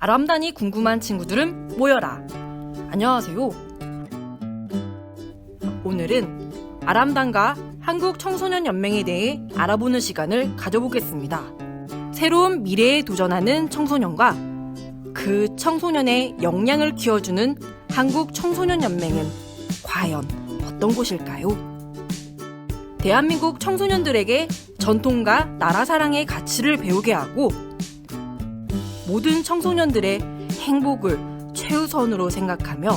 아람단이 궁금한 친구들은 모여라. 안녕하세요. 오늘은 아람단과 한국 청소년 연맹에 대해 알아보는 시간을 가져보겠습니다. 새로운 미래에 도전하는 청소년과 그 청소년의 역량을 키워주는 한국 청소년 연맹은 과연 어떤 곳일까요? 대한민국 청소년들에게 전통과 나라 사랑의 가치를 배우게 하고 모든 청소년들의 행복을 최우선으로 생각하며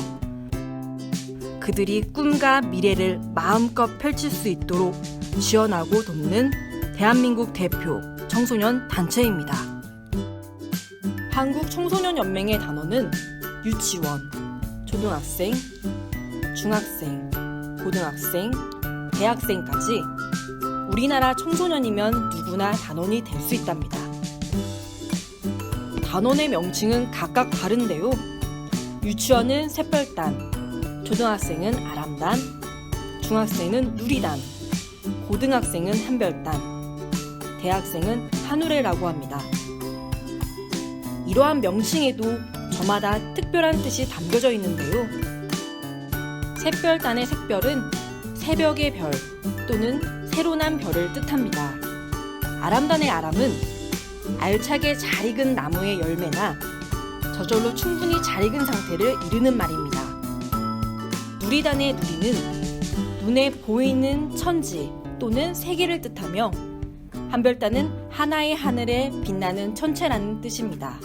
그들이 꿈과 미래를 마음껏 펼칠 수 있도록 지원하고 돕는 대한민국 대표 청소년 단체입니다. 한국 청소년 연맹의 단어는 유치원, 초등학생, 중학생, 고등학생, 대학생까지 우리나라 청소년이면 누구나 단원이 될 수 있답니다. 단원의 명칭은 각각 다른데요. 유치원은 샛별단, 초등학생은 아람단, 중학생은 누리단, 고등학생은 한별단, 대학생은 한우레라고 합니다. 이러한 명칭에도 저마다 특별한 뜻이 담겨져 있는데요. 샛별단의 샛별은 새벽의 별 또는 새로 난 별을 뜻합니다. 아람단의 아람은 알차게 잘 익은 나무의 열매나 저절로 충분히 잘 익은 상태를 이르는 말입니다. 누리단의 누리는 눈에 보이는 천지 또는 세계를 뜻하며 한별단은 하나의 하늘에 빛나는 천체라는 뜻입니다.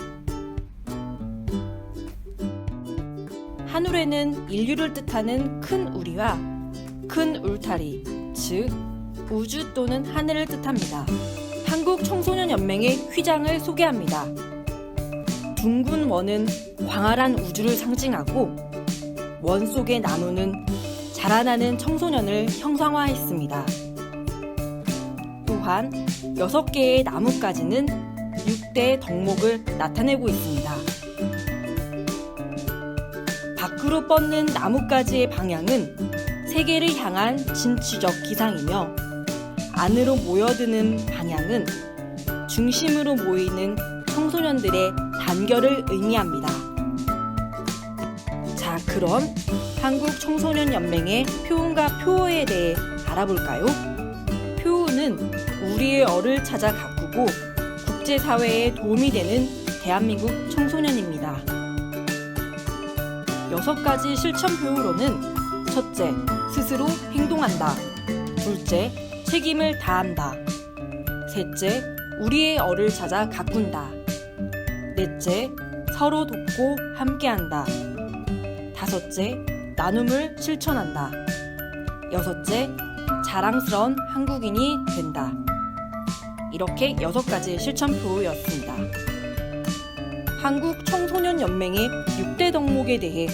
한울에는 인류를 뜻하는 큰 우리와 큰 울타리, 즉 우주 또는 하늘을 뜻합니다. 한국 청소년 연맹의 휘장을 소개합니다. 둥근 원은 광활한 우주를 상징하고 원 속의 나무는 자라나는 청소년을 형상화했습니다. 또한 6개의 나뭇가지는 6대의 덕목을 나타내고 있습니다. 밖으로 뻗는 나뭇가지의 방향은 세계를 향한 진취적 기상이며 안으로 모여드는 방향은 중심으로 모이는 청소년들의 단결을 의미합니다. 자, 그럼 한국 청소년 연맹의 표훈과 표어에 대해 알아볼까요? 표훈은 우리의 얼을 찾아 가꾸고 국제사회에 도움이 되는 대한민국 청소년입니다. 여섯 가지 실천 표우로는 첫째, 스스로 행동한다. 둘째, 책임을 다한다. 셋째, 우리의 얼을 찾아 가꾼다. 넷째, 서로 돕고 함께한다. 다섯째, 나눔을 실천한다. 여섯째, 자랑스러운 한국인이 된다. 이렇게 여섯 가지 실천표였습니다. 한국 청소년 연맹의 6대 덕목에 대해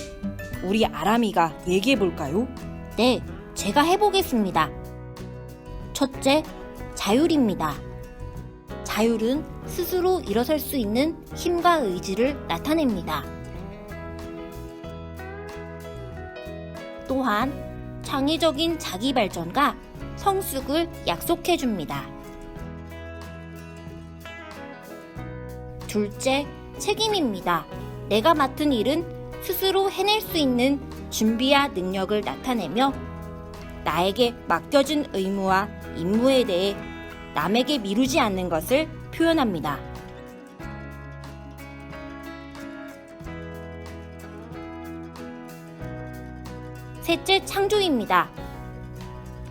우리 아람이가 얘기해 볼까요? 네, 제가 해보겠습니다. 첫째, 자율입니다. 자율은 스스로 일어설 수 있는 힘과 의지를 나타냅니다. 또한 창의적인 자기 발전과 성숙을 약속해 줍니다. 둘째, 책임입니다. 내가 맡은 일은 스스로 해낼 수 있는 준비와 능력을 나타내며 나에게 맡겨진 의무와 임무에 대해 남에게 미루지 않는 것을 표현합니다. 셋째, 창조입니다.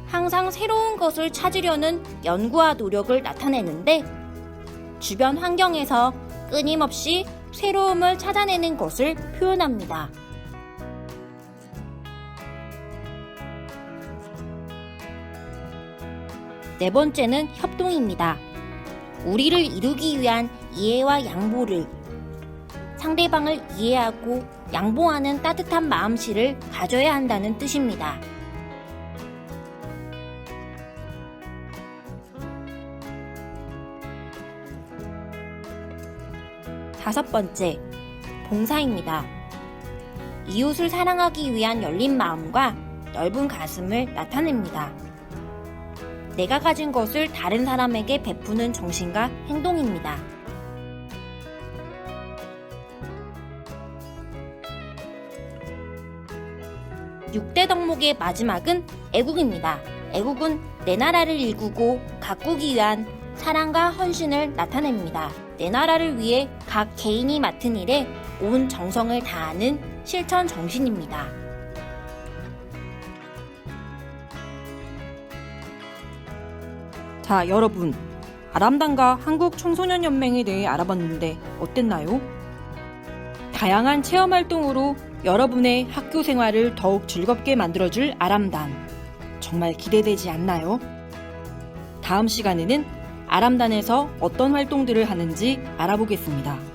항상 새로운 것을 찾으려는 연구와 노력을 나타내는데 주변 환경에서 끊임없이 새로움을 찾아내는 것을 표현합니다. 네 번째는 협동입니다. 우리를 이루기 위한 이해와 양보를 상대방을 이해하고 양보하는 따뜻한 마음씨를 가져야 한다는 뜻입니다. 다섯 번째, 봉사입니다. 이웃을 사랑하기 위한 열린 마음과 넓은 가슴을 나타냅니다. 내가 가진 것을 다른 사람에게 베푸는 정신과 행동입니다. 육대 덕목의 마지막은 애국입니다. 애국은 내 나라를 일구고 가꾸기 위한 사랑과 헌신을 나타냅니다. 내 나라를 위해 각 개인이 맡은 일에 온 정성을 다하는 실천 정신입니다. 자, 여러분. 아람단과 한국 청소년 연맹에 대해 알아봤는데 어땠나요? 다양한 체험 활동으로 여러분의 학교 생활을 더욱 즐겁게 만들어줄 아람단. 정말 기대되지 않나요? 다음 시간에는 아람단에서 어떤 활동들을 하는지 알아보겠습니다.